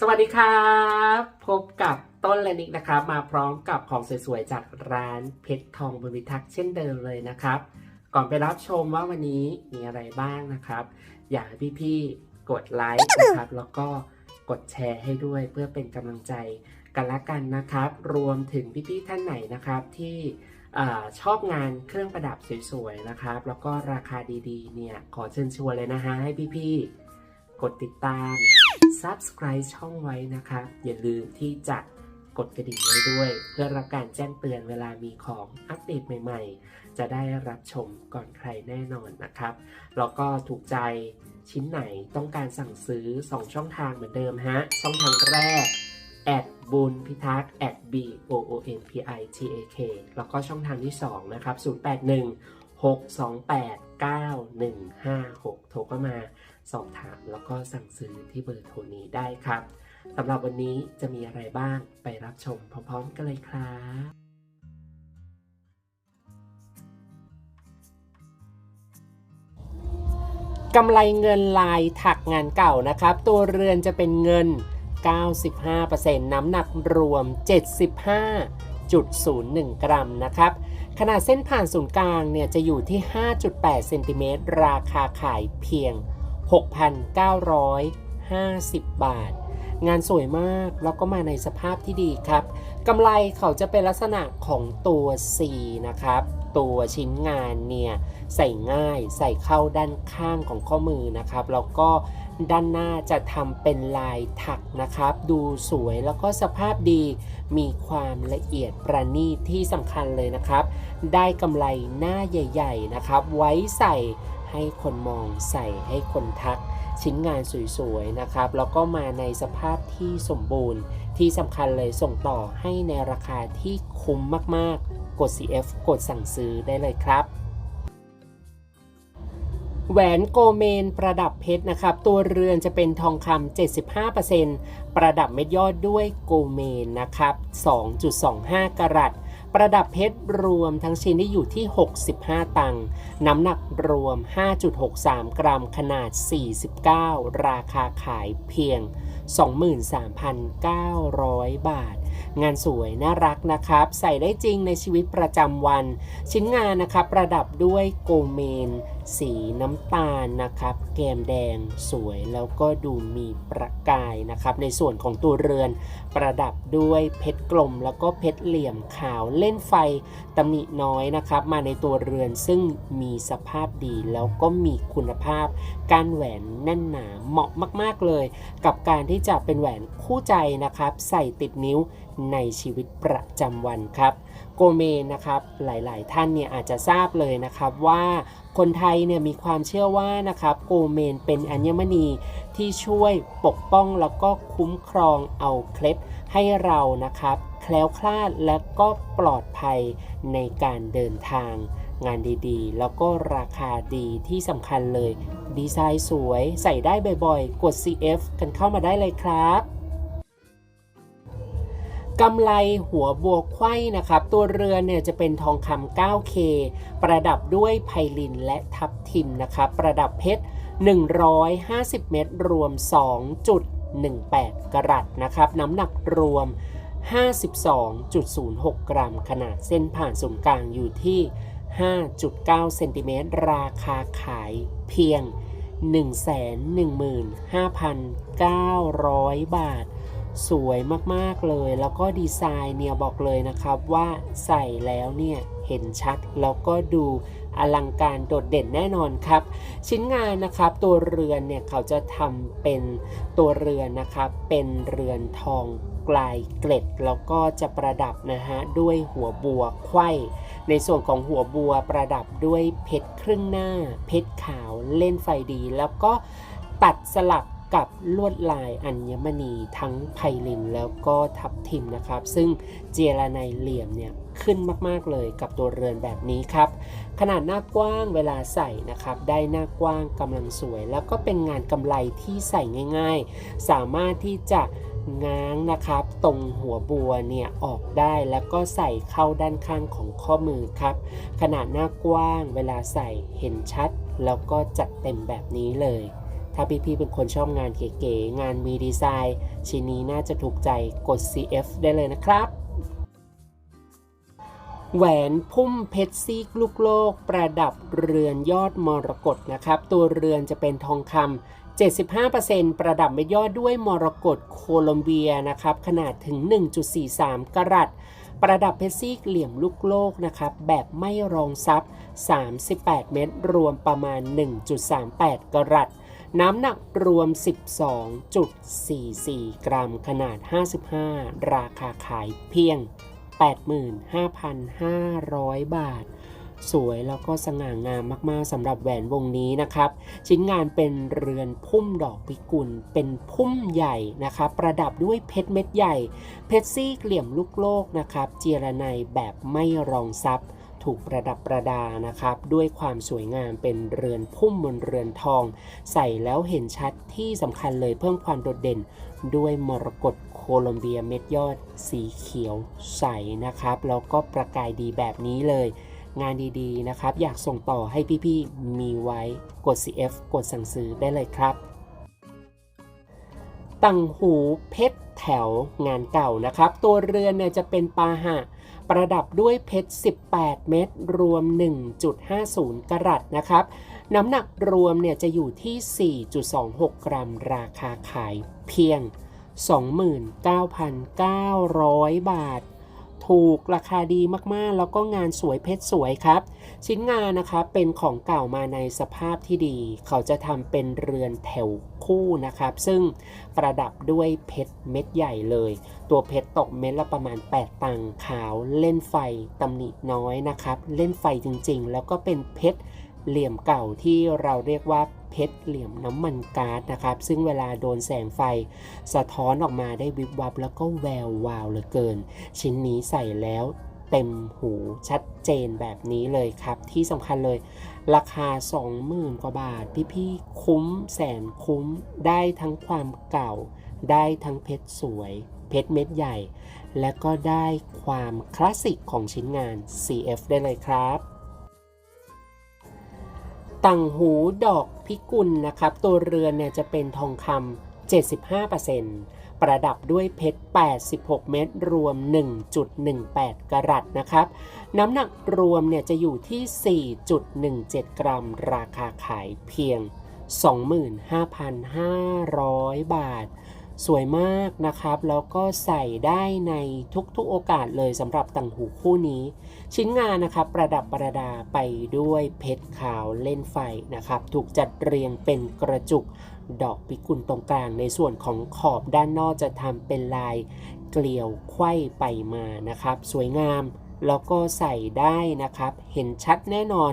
สวัสดีครับ พบกับต้นและนิกนะครับ มาพร้อมกับของสวยๆ จากร้านเพชรทองบริทักษ์เช่นเดิมเลยนะครับ ก่อนไปรับชมว่าวันนี้มีอะไรบ้างนะครับ อยากให้พี่ๆ กดไลค์นะครับ แล้วก็กดแชร์ให้ด้วยเพื่อเป็นกำลังใจกันละกันนะครับ รวมถึงพี่ๆ ท่านไหนนะครับที่อชอบงานเครื่องประดับสวยๆ นะครับ แล้วก็ราคาดีๆ เนี่ย ขอเชิญชวนเลยนะฮะให้พี่ๆ กดติดตาม subscribe ช่องไว้นะครับอย่าลืมที่จะกดกระดิ่งไว้ด้วย เพื่อรับการแจ้งเตือนเวลามีของอัปเดตใหม่ๆ จะได้รับชมก่อนใครแน่นอนนะครับ แล้วก็ถูกใจชิ้นไหนต้องการสั่งซื้อ 2 ช่องทางเหมือนเดิมฮะ ช่องทางแรกแอดบุญพิทักษ์ at b o o n p i t a k แล้วก็ช่องทางที่ 2 นะครับ 081 628 9156 โทรเข้ามาสอบถามแล้วก็สั่งซื้อที่เบอร์โทรนี้ได้ครับสำหรับวันนี้จะมีอะไรบ้างไปรับชมพร้อมๆกันเลยครับกำไรเงินลายถักงานเก่านะครับ ตัวเรือนจะเป็นเงิน 95%น้ำหนักรวม 7.01 กรัมนะครับ ขนาดเส้นผ่านศูนย์กลางเนี่ยจะอยู่ที่ 5.8 เซนติเมตร ราคาขายเพียง 6,950 บาท งานสวยมากแล้วก็มาในสภาพที่ดีครับกำไรเขาจะเป็นลักษณะของตัว C นะครับ ตัวชิ้นงานเนี่ยใส่ง่ายใส่เข้าด้านข้างของข้อมือนะครับ แล้วก็ ด้านหน้าจะทำเป็นลายถักนะครับ ดูสวยแล้วก็สภาพดี มีความละเอียดประณีตที่สำคัญเลยนะครับ ได้กำไรหน้าใหญ่ ๆ นะครับ ไว้ใส่ให้คนมองใส่ให้คนทัก ชิ้นงานสวยๆนะครับ แล้วก็มาในสภาพที่สมบูรณ์ ที่สำคัญเลยส่งต่อให้ในราคาที่คุ้มมากๆ กด CF กดสั่งซื้อได้เลยครับ แหวนโกเมนประดับเพชรนะครับ ตัวเรือนจะเป็นทองคำ75%ประดับเม็ดยอดด้วยโกเมนนะครับ 2.25 กรัตประดับเพชรรวมทั้งชิ้นที่อยู่ที่ 65 ตังค์น้ำหนักรวม 5.63 กรัมขนาด 49 ราคาขายเพียง 23,900 บาท งานสวยน่ารักนะครับ ใส่ได้จริงในชีวิตประจำวัน ชิ้นงานนะครับประดับด้วยโกเมน สีน้ำตาลนะครับ แกมแดงสวยแล้วก็ดูมีประกายนะครับ ในส่วนของตัวเรือน ประดับด้วยเพชรกลม แล้วก็เพชรเหลี่ยมขาวเล่นไฟตำหนิน้อยนะครับ มาในตัวเรือนซึ่งมีสภาพดีแล้วก็มีคุณภาพ การแหวนแน่นหนาเหมาะมาก ๆเลย กับการที่จะเป็นแหวนคู่ใจนะครับ ใส่ติดนิ้ว ในชีวิตประจำวันครับ โกเมนนะครับหลาย ๆ ท่านเนี่ยอาจจะทราบเลยนะครับว่าคนไทยเนี่ยมีความเชื่อว่านะครับโกเมนเป็นอัญมณีที่ช่วยปกป้องแล้วก็คุ้มครองเอาเคล็ดให้เรานะครับแคล้วคลาดและก็ปลอดภัยในการเดินทาง งานดีๆ แล้วก็ราคาดีที่สำคัญเลย ดีไซน์สวยใส่ได้บ่อยๆ กด CF กันเข้ามาได้เลยครับ กำไรหัวบัวไขว้นะครับ ตัวเรือนเนี่ยจะเป็นทองคำ 9K ประดับด้วยไพลินและทับทิมนะครับ ประดับเพชร 150 เม็ดรวม 2.18 กรัตนะครับ น้ำหนักรวม 52.06 กรัม ขนาดเส้นผ่านศูนย์กลางอยู่ที่ 5.9 เซนติเมตร ราคาขายเพียง 115,900 บาท สวยมากๆเลย แล้วก็ดีไซน์เนี่ยบอกเลยนะครับว่าใส่แล้วเนี่ยเห็นชัดแล้วก็ดูอลังการโดดเด่นแน่นอนครับ ชิ้นงานนะครับตัวเรือนเนี่ยเขาจะทำเป็นตัวเรือนนะครับเป็นเรือนทองกลายเกล็ดแล้วก็จะประดับนะฮะด้วยหัวบัวไขว้ในส่วนของหัวบัวประดับด้วยเพชรครึ่งหน้า เพชรขาวเล่นไฟดี แล้วก็ตัดสลับ กับลวดลายอัญมณีทั้งไพลินแล้วก็ทับทิมนะครับ ซึ่งเจรไนเหลี่ยมเนี่ยขึ้นมากๆเลยกับตัวเรือนแบบนี้ครับ ขนาดหน้ากว้างเวลาใส่นะครับ ได้หน้ากว้างกำลังสวย แล้วก็เป็นงานกำไรที่ใส่ง่ายๆ สามารถที่จะง้างนะครับ ตรงหัวบัวเนี่ยออกได้แล้วก็ใส่เข้าด้านข้างของข้อมือครับ ขนาดหน้ากว้างเวลาใส่เห็นชัด แล้วก็จัดเต็มแบบนี้เลย ถ้าพี่ๆเป็นคนชอบงานเก๋ๆ งานมีดีไซน์ ชิ้นนี้น่าจะถูกใจกด CF ได้เลยนะครับ แหวนพุ่มเพชรซีกลูกโลก ประดับเรือนยอดมรกตนะครับ ตัวเรือนจะเป็นทองคำ75%ประดับเม็ดยอดด้วยมรกตโคลอมเบียนะครับ ขนาดถึง 1.43 กรัตประดับเพชรซีกเหลี่ยมลูกโลกนะครับ แบบไม่รองซับ 38 เม็ดรวมประมาณ 1.38 กรัต น้ำหนักรวม 12.44 กรัมขนาด 55 ราคาขายเพียง 85,500 บาท สวยแล้วก็สง่างามมากๆสำหรับแหวนวงนี้นะครับ ชิ้นงานเป็นเรือนพุ่มดอกพิกุล เป็นพุ่มใหญ่นะครับ ประดับด้วยเพชรเม็ดใหญ่ เพชรซีกเหลี่ยมลูกโลกนะครับ เจียระไนแบบไม่รองซับ ถูกประดับประดานะครับ ด้วยความสวยงามเป็นเรือนพุ่มบนเรือนทอง ใส่แล้วเห็นชัดที่สำคัญเลยเพิ่มความโดดเด่น ด้วยมรกตโคลอมเบียเม็ดยอดสีเขียวใสนะครับแล้วก็ประกายดีแบบนี้เลย งานดีๆนะครับ อยากส่งต่อให้พี่ๆมีไว้กด CF กดสั่งซื้อได้เลยครับตังหูเพชรแถวงานเก่านะครับ ตัวเรือนเนี่ยจะเป็นปาหะ ประดับด้วยเพชร 18 เม็ดรวม 1.50 กรัตนะครับ น้ำหนักรวมเนี่ยจะอยู่ที่ 4.26 กรัม ราคาขายเพียง 29,900 บาท ถูกราคาดีมากๆ แล้วก็งานสวยเพชรสวยครับ ชิ้นงานนะครับเป็นของเก่ามาในสภาพที่ดี เขาจะทำเป็นเรือนแถวคู่นะครับ ซึ่งประดับด้วยเพชรเม็ดใหญ่เลย ตัวเพชรตกเม็ดละประมาณ 8 ตังค์ขาวเล่นไฟตำหนิน้อยนะครับ เล่นไฟจริงๆ แล้วก็เป็นเพชร เหลี่ยมเก่าที่เราเรียกว่าเพชรเหลี่ยมน้ำมันก๊าซนะครับ ซึ่งเวลาโดนแสงไฟ สะท้อนออกมาได้วิบวับแล้วก็แวววาวเหลือเกิน ชิ้นนี้ใส่แล้วเต็มหูชัดเจนแบบนี้เลยครับ ที่สำคัญเลย ราคา 20,000 กว่าบาท พี่ๆคุ้มแสนคุ้มได้ทั้งความเก่า ได้ทั้งเพชรสวย เพชรเม็ดใหญ่ และก็ได้ความคลาสสิกของชิ้นงาน CF ได้เลยครับ ต่างหูดอกพิกุลนะครับ ตัวเรือนเนี่ยจะเป็นทองคำ75%ประดับด้วยเพชร 86 เม็ดรวม 1.18 กรัตนะครับ น้ำหนักรวมเนี่ยจะอยู่ที่ 4.17 กรัม ราคาขายเพียง 25,500 บาท สวยมากนะครับ แล้วก็ใส่ได้ในทุกๆโอกาสเลยสำหรับต่างหูคู่นี้ ชิ้นงานนะครับประดับประดาไปด้วยเพชรขาวเล่นไฟนะครับ ถูกจัดเรียงเป็นกระจุกดอกพิกุลตรงกลาง ในส่วนของขอบด้านนอกจะทำเป็นลายเกลียวไขว้ไปมานะครับ สวยงาม แล้วก็ใส่ได้นะครับ เห็นชัดแน่นอน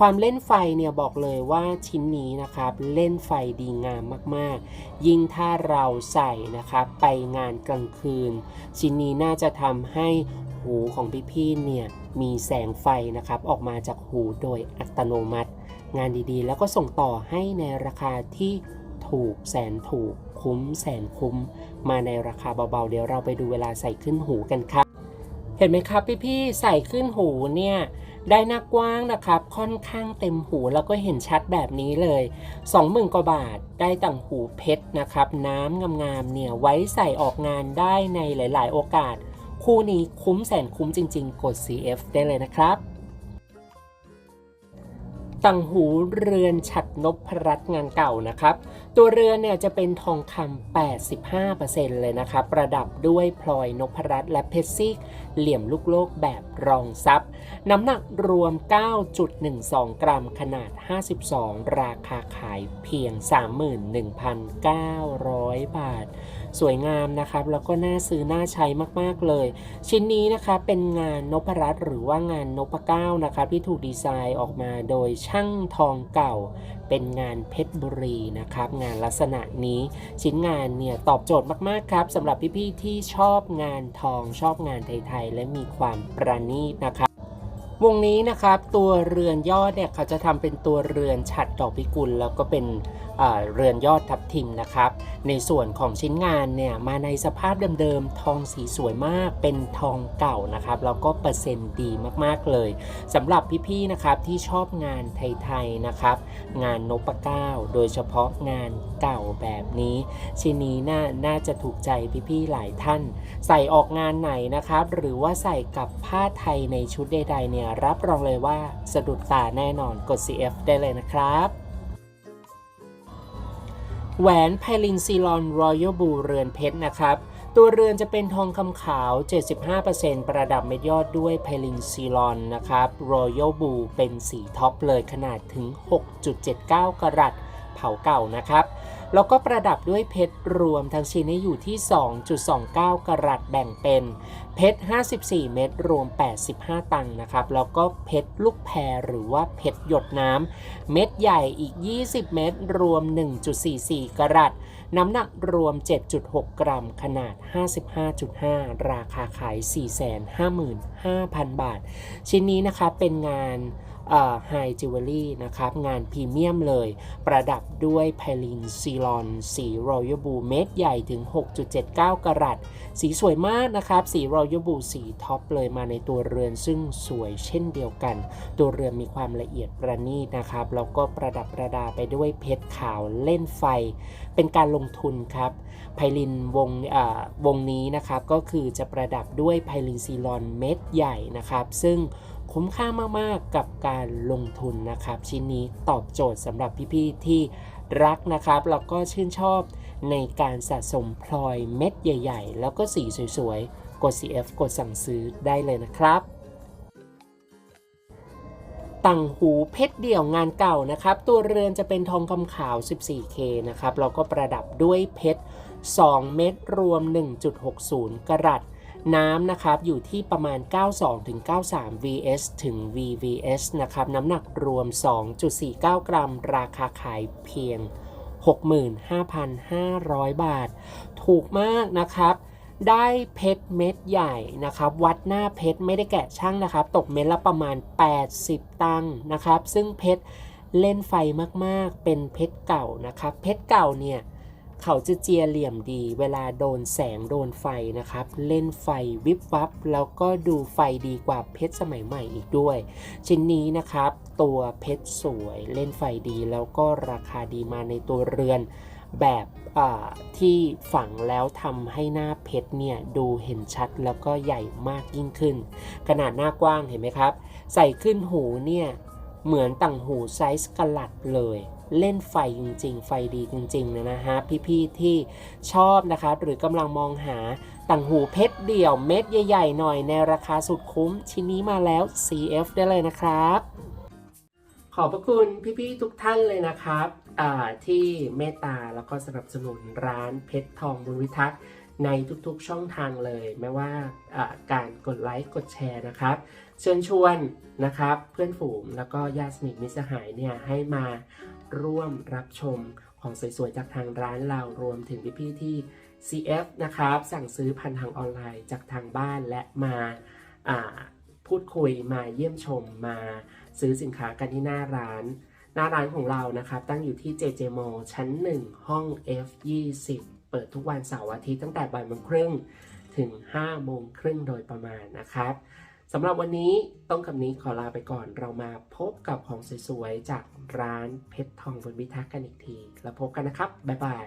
ความเล่นไฟเนี่ยบอกเลยว่าชิ้นนี้นะครับ เล่นไฟดีงามมากๆ ยิ่งถ้าเราใส่นะครับ ไปงานกลางคืน ชิ้นนี้น่าจะทำให้หูของพี่ๆเนี่ยมีแสงไฟนะครับ ออกมาจากหูโดยอัตโนมัติ งานดีๆ แล้วก็ส่งต่อให้ในราคาที่ถูกแสนถูกคุ้มแสนคุ้ม มาในราคาเบาๆ เดี๋ยวเราไปดูเวลาใส่ขึ้นหูกันครับ เห็นไหมครับพี่ๆใส่ขึ้นหูเนี่ยได้หน้ากว้างนะครับ ค่อนข้างเต็มหูแล้วก็เห็นชัดแบบนี้เลย 20,000กว่าบาทได้ต่างหูเพชรนะครับ น้ำงามๆเนี่ยไว้ใส่ออกงานได้ในหลาย ๆ โอกาส คู่นี้คุ้มแสนคุ้มจริง ๆ กด CF ได้เลยนะครับต่างหูเรือนฉัดนพรัตน์งานเก่านะครับตัวเรือนเนี่ยจะเป็นทองคำ 85%เลยนะครับประดับด้วยพลอยนพรัตน์และเพชรซีกเหลี่ยมลูกโลกแบบรองซับน้ำหนักรวม 9.12 กรัมขนาด 52 ราคาขายเพียง 31,900 บาท สวยงามนะครับ แล้วก็น่าซื้อน่าใช้มากๆเลย ชิ้นนี้นะคะเป็นงานนพรัตน์หรือว่างานนพเก้านะครับที่ถูกดีไซน์ออกมาโดยช่างทองเก่า เป็นงานเพชรบุรีนะครับ งานลักษณะนี้ชิ้นงานเนี่ยตอบโจทย์มากๆครับสำหรับพี่ๆที่ชอบงานทองชอบงานไทยๆและมีความประณีตนะครับวงนี้นะครับตัวเรือนยอดเนี่ยเขาจะทำเป็นตัวเรือนฉัดดอกพิกุลแล้วก็เป็น เเรือนยอดทับทิมนะครับ ในส่วนของชิ้นงานเนี่ยมาในสภาพเดิมๆ ทองสีสวยมากเป็นทองเก่านะครับ แล้วก็เปอร์เซ็นต์ดีมากๆเลยสำหรับพี่ๆนะครับที่ชอบงานไทยๆนะครับ งานนพเก้าโดยเฉพาะงานเก่าแบบนี้ ชิ้นนี้น่าน่าจะถูกใจพี่ๆหลายท่าน ใส่ออกงานไหนนะครับ หรือว่าใส่กับผ้าไทยในชุดใดๆเนี่ยรับรองเลยว่าสะดุดตาแน่นอนกด CF ได้เลยนะครับ แหวนไพลินซีลอนรอยัลบูเรือนเพชรนะครับ ตัวเรือนจะเป็นทองคำขาว 75%ประดับเม็ดยอดด้วยไพลินซีลอนนะครับรอยัลบูเป็นสีท็อปเลยขนาดถึง 6.79 กรัตเผาเก่านะครับ แล้วก็ประดับด้วยเพชรรวมทั้งชิ้นนี้อยู่ที่ 2.29 กรัตแบ่งเป็น เพชร 54 เม็ดรวม 85 ตังค์นะครับ แล้วก็เพชรลูกแพรหรือว่าเพชรหยดน้ำเม็ดใหญ่อีก 20 เม็ดรวม 1.44 กรัตน้ำหนักรวม 7.6 กรัม ขนาด 55.5 ราคาขาย 455,000 บาท ชิ้นนี้นะครับเป็นงาน ไฮจิวเวลรี่นะครับ งานพรีเมียมเลย ประดับด้วยไพลินซีลอน สีรอยัลบูเม็ดใหญ่ถึง 6.79 กรัต สีสวยมากนะครับ สีรอยัลบูสีท็อปเลยมาในตัวเรือนซึ่งสวยเช่นเดียวกัน ตัวเรือนมีความละเอียดประณีตนะครับ แล้วก็ประดับประดาไปด้วยเพชรขาวเล่นไฟ เป็นการลงทุนครับไพลินวงวงนี้นะครับก็คือจะประดับด้วยไพลินซีลอนเม็ดใหญ่นะครับ ซึ่ง คุ้มค่ามากๆกับการลงทุนนะครับ ชิ้นนี้ตอบโจทย์สำหรับพี่ๆที่รักนะครับแล้วก็ชื่นชอบในการสะสมพลอยเม็ดใหญ่ ๆ แล้วก็สีสวยๆ กด CF กดสั่งซื้อได้เลยนะครับต่างหูเพชรเดี่ยวงานเก่านะครับ ตัวเรือนจะเป็นทองคำขาว 14K นะครับแล้วก็ประดับด้วยเพชร 2 เม็ดรวม 1.60 กรัต น้ำนะครับอยู่ที่ประมาณ 92-93 vs ถึง vvs นะครับน้ำหนักรวม 2.49 กรัม ราคาขายเพียง 65,500 บาท ถูกมากนะครับ ได้เพชรเม็ดใหญ่นะครับ วัดหน้าเพชรไม่ได้แกะช่างนะครับ ตกเม็ดละประมาณ 80 ตังค์นะครับ ซึ่งเพชรเล่นไฟมากๆ เป็นเพชรเก่านะครับ เพชรเก่าเนี่ย เขาจะเจียเหลี่ยมดี เวลาโดนแสงโดนไฟนะครับ เล่นไฟวิบวับ แล้วก็ดูไฟดีกว่าเพชรสมัยใหม่อีกด้วย ชิ้นนี้นะครับ ตัวเพชรสวยเล่นไฟดีแล้วก็ราคาดีมาในตัวเรือนแบบที่ฝังแล้วทำให้หน้าเพชรเนี่ยดูเห็นชัดแล้วก็ใหญ่มากยิ่งขึ้น ขนาดหน้ากว้างเห็นไหมครับ ใส่ขึ้นหูเนี่ยเหมือนต่างหูไซส์กะลัดเลย เล่นไฟจริง ๆ ไฟดีจริงๆนะนะฮะพี่ๆที่ชอบนะคะหรือกำลังมองหาต่างหูเพชรเดี่ยวเม็ดใหญ่ๆหน่อยในราคาสุดคุ้ม ชิ้นนี้มาแล้ว CF ได้เลยนะครับ ขอบพระคุณพี่ๆทุกท่านเลยนะครับที่เมตตาแล้วก็สนับสนุนร้านเพชรทองบุญวิทักษ์ในทุกๆช่องทางเลย ไม่ว่าอ่าการกดไลค์กดแชร์นะครับ เชิญชวนนะครับเพื่อนฝูงแล้วก็ญาติสนิทมิตรสหายเนี่ยให้มา ร่วมรับชมของสวยๆ จากทางร้านเรารวมถึงพี่ๆที่ CF นะครับ สั่งซื้อผ่านทางออนไลน์จากทางบ้านและมาอ่าพูดคุยมาเยี่ยมชมมาซื้อสินค้ากันที่หน้าร้าน หน้าร้านของเรานะครับตั้งอยู่ที่ JJ m a l l ชั้น 1 ห้อง F20 เปิดทุกวันเสาร์อาทิตย์ตั้งแต่บ่ายโมงครึ่งถึง5โมงครึ่งโดยประมาณนะครับ สำหรับวันนี้ต้องคำนี้ขอลาไปก่อน เรามาพบกับของสวยๆ จากร้านเพชรทองบนวิทักษ์กันอีกที แล้วพบกันนะครับ บ๊ายบาย